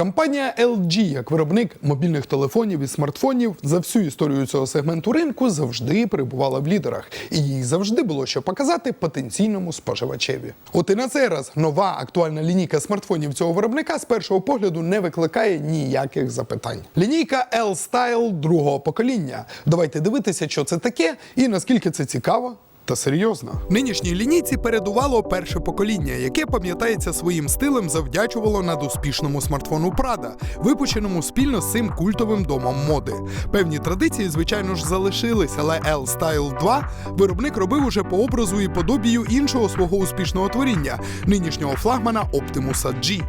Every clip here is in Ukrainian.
Компанія LG, як виробник мобільних телефонів і смартфонів, за всю історію цього сегменту ринку завжди перебувала в лідерах, і їй завжди було що показати потенційному споживачеві. От і на цей раз нова актуальна лінійка смартфонів цього виробника з першого погляду не викликає ніяких запитань. Лінійка L-Style другого покоління. Давайте дивитися, що це таке і наскільки це цікаво та серйозно. Нинішній лінійці передувало перше покоління, яке пам'ятається своїм стилем, завдячувало надуспішному смартфону Prada, випущеному спільно з цим культовим домом моди. Певні традиції, звичайно ж, залишились, але L Style 2 виробник робив уже по образу і подобію іншого свого успішного творіння нинішнього флагмана Optimus G.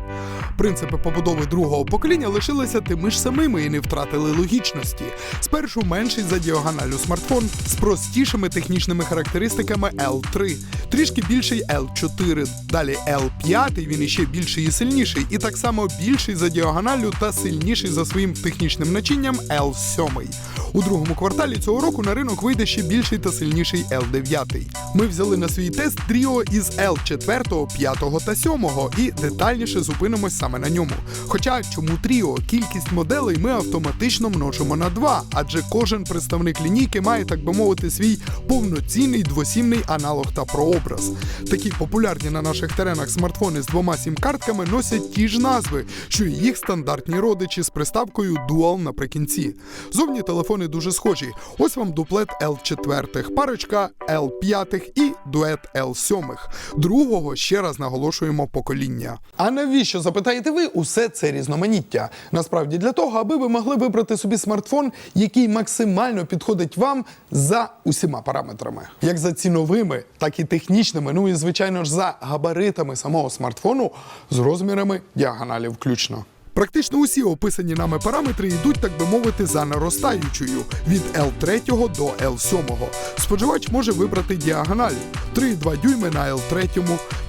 Принципи побудови другого покоління лишилися тими ж самими і не втратили логічності. Спершу менший за діагоналю смартфон з простішими технічними характеристиками L3, трішки більший L4, далі L5, він іще більший і сильніший, і так само більший за діагоналю та сильніший за своїм технічним начинням L7. У другому кварталі цього року на ринок вийде ще більший та сильніший L9. Ми взяли на свій тест тріо із L4, 5 та 7 і детальніше зупинимось саме на ньому. Хоча чому тріо? Кількість моделей ми автоматично множимо на 2, адже кожен представник лінійки має, так би мовити, свій повноцінний двосімний аналог та прообраз. Такі популярні на наших теренах смартфони з двома сім-картками носять ті ж назви, що і їх стандартні родичі з приставкою Dual наприкінці. Зовні телефони дуже схожі. Ось вам дуплет L4, парочка L5 і дует L7. Другого ще раз наголошуємо покоління. А навіщо запитаєте ви усе це різноманіття? Насправді для того, аби ви могли вибрати собі смартфон, який максимально підходить вам за усіма параметрами, як за ціновими, так і технічними. Ну і звичайно ж за габаритами самого смартфону з розмірами діагоналів включно. Практично усі описані нами параметри йдуть, так би мовити, за наростаючою від L3 до L7. Споживач може вибрати діагональ 3,2 дюйми на L3,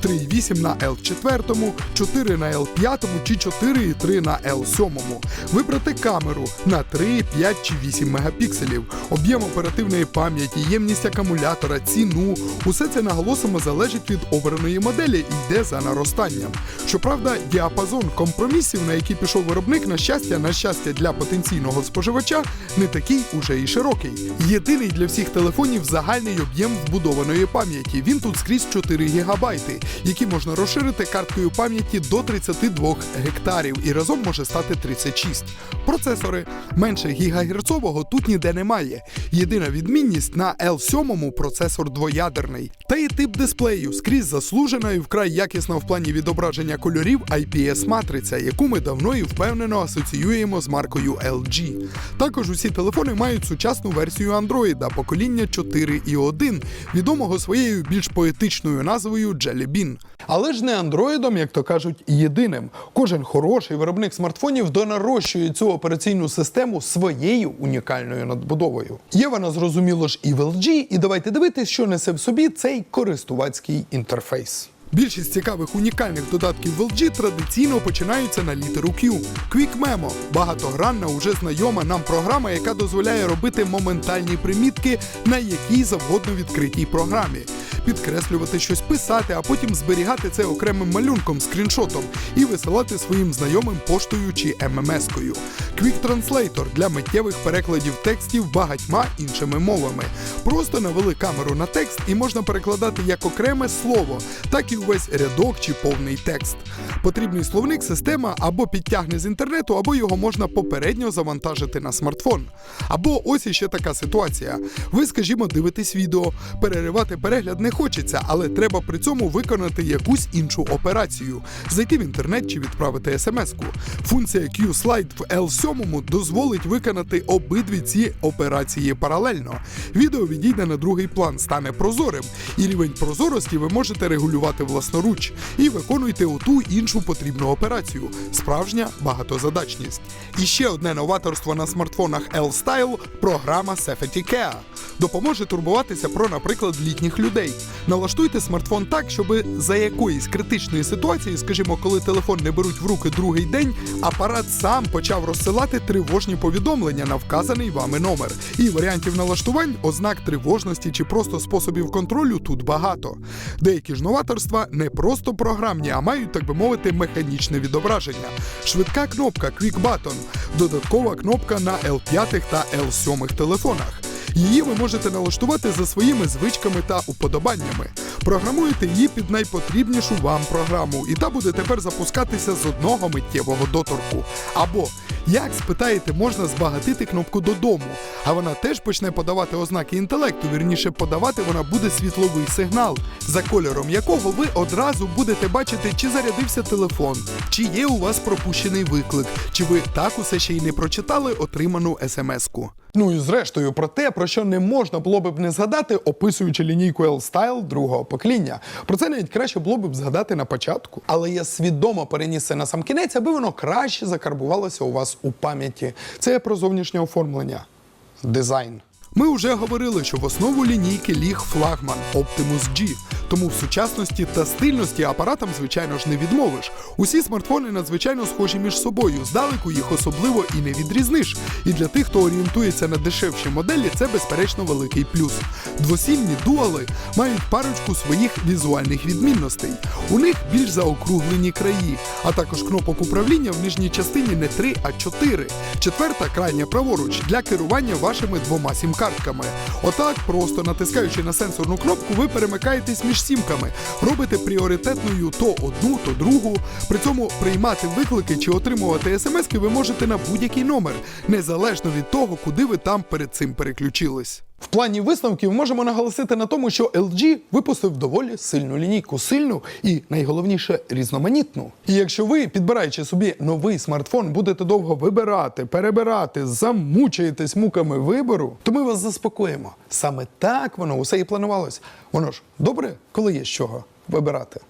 3,8 на L4, 4 на L5 чи 4,3 на L7. Вибрати камеру на 3, 5 чи 8 мегапікселів, об'єм оперативної пам'яті, ємність акумулятора, ціну. Усе це наголосимо залежить від обраної моделі і йде за наростанням. Щоправда, діапазон компромісів, на який пішов виробник, на щастя, на щастя для потенційного споживача, не такий уже і широкий. Єдиний для всіх телефонів загальний об'єм вбудованої пам'яті. Він тут скрізь 4 гігабайти, які можна розширити карткою пам'яті до 32 гектарів і разом може стати 36. Процесори менше гігагерцового тут ніде немає. Єдина відмінність на L7 процесор двоядерний. Та і тип дисплею скрізь заслужена і вкрай якісна в плані відображення кольорів IPS-матриця, яку ми давно і впевнено асоціюємо з маркою LG. Також усі телефони мають сучасну версію Android покоління 4.1, відомого своєю більш поетичною назвою Jelly Bean. Але ж не андроїдом, як то кажуть, єдиним. Кожен хороший виробник смартфонів донарощує цю операційну систему своєю унікальною надбудовою. Є вона зрозуміло ж і в LG, і давайте дивитись, що несе в собі цей користувацький інтерфейс. Більшість цікавих унікальних додатків в LG традиційно починаються на літеру Q. Quick Memo – багатогранна, уже знайома нам програма, яка дозволяє робити моментальні примітки на якій завгодно відкритій програмі. Підкреслювати щось писати, а потім зберігати це окремим малюнком, скріншотом і висилати своїм знайомим поштою чи ММС-кою. Quick Translator для миттєвих перекладів текстів багатьма іншими мовами. Просто навели камеру на текст і можна перекладати як окреме слово, так і увесь рядок чи повний текст. Потрібний словник система або підтягне з інтернету, або його можна попередньо завантажити на смартфон. Або ось іще така ситуація. Ви, скажімо, дивитесь відео, переривати перегляд не хочеться, але треба при цьому виконати якусь іншу операцію, зайти в інтернет чи відправити смс-ку. Функція Q-Slide в L7 дозволить виконати обидві ці операції паралельно. Відео відійде на другий план, стане прозорим, і рівень прозорості ви можете регулювати власноруч і виконуйте оту іншу потрібну операцію. Справжня багатозадачність. І ще одне новаторство на смартфонах L-Style – програма Safety Care. Допоможе турбуватися про, наприклад, літніх людей, Налаштуйте смартфон так, щоб за якоїсь критичної ситуації, скажімо, коли телефон не беруть в руки другий день, апарат сам почав розсилати тривожні повідомлення на вказаний вами номер. І варіантів налаштувань, ознак тривожності чи просто способів контролю тут багато. Деякі ж новаторства не просто програмні, а мають, так би мовити, механічне відображення. Швидка кнопка Quick Button, додаткова кнопка на L5 та L7 телефонах. Її ви можете налаштувати за своїми звичками та уподобаннями. Програмуєте її під найпотрібнішу вам програму, і та буде тепер запускатися з одного миттєвого доторку. Або, як спитаєте, можна збагатити кнопку додому, а вона теж почне подавати ознаки інтелекту. Вірніше, подавати вона буде світловий сигнал, за кольором якого ви одразу будете бачити, чи зарядився телефон, чи є у вас пропущений виклик, чи ви так усе ще й не прочитали отриману смс-ку. Ну і зрештою про те, про що не можна було б не згадати, описуючи лінійку L-Style другого покоління. Про це навіть краще було б згадати на початку. Але я свідомо переніс це на сам кінець, аби воно краще закарбувалося у вас у пам'яті. Це про зовнішнє оформлення. Дизайн. Ми вже говорили, що в основу лінійки ліг флагман Optimus G. Тому в сучасності та стильності апаратам, звичайно ж, не відмовиш. Усі смартфони надзвичайно схожі між собою. Здалеку їх особливо і не відрізниш. І для тих, хто орієнтується на дешевші моделі, це безперечно великий плюс. Двосільні дуали мають парочку своїх візуальних відмінностей. У них більш заокруглені краї, а також кнопок управління в нижній частині не 3, а 4. Четверта крайня праворуч для керування вашими двома сім-картками. Отак, просто натискаючи на сенсорну кнопку, ви перемикаєтесь між сімками, робити пріоритетною то одну, то другу. При цьому приймати виклики чи отримувати смски ви можете на будь-який номер, незалежно від того, куди ви там перед цим переключились. В плані висновків можемо наголосити на тому, що LG випустив доволі сильну лінійку, сильну і найголовніше різноманітну. І якщо ви, підбираючи собі новий смартфон, будете довго вибирати, перебирати, замучаєтесь муками вибору, то ми вас заспокоїмо. Саме так воно усе і планувалось. Воно ж добре, коли є з чого вибирати.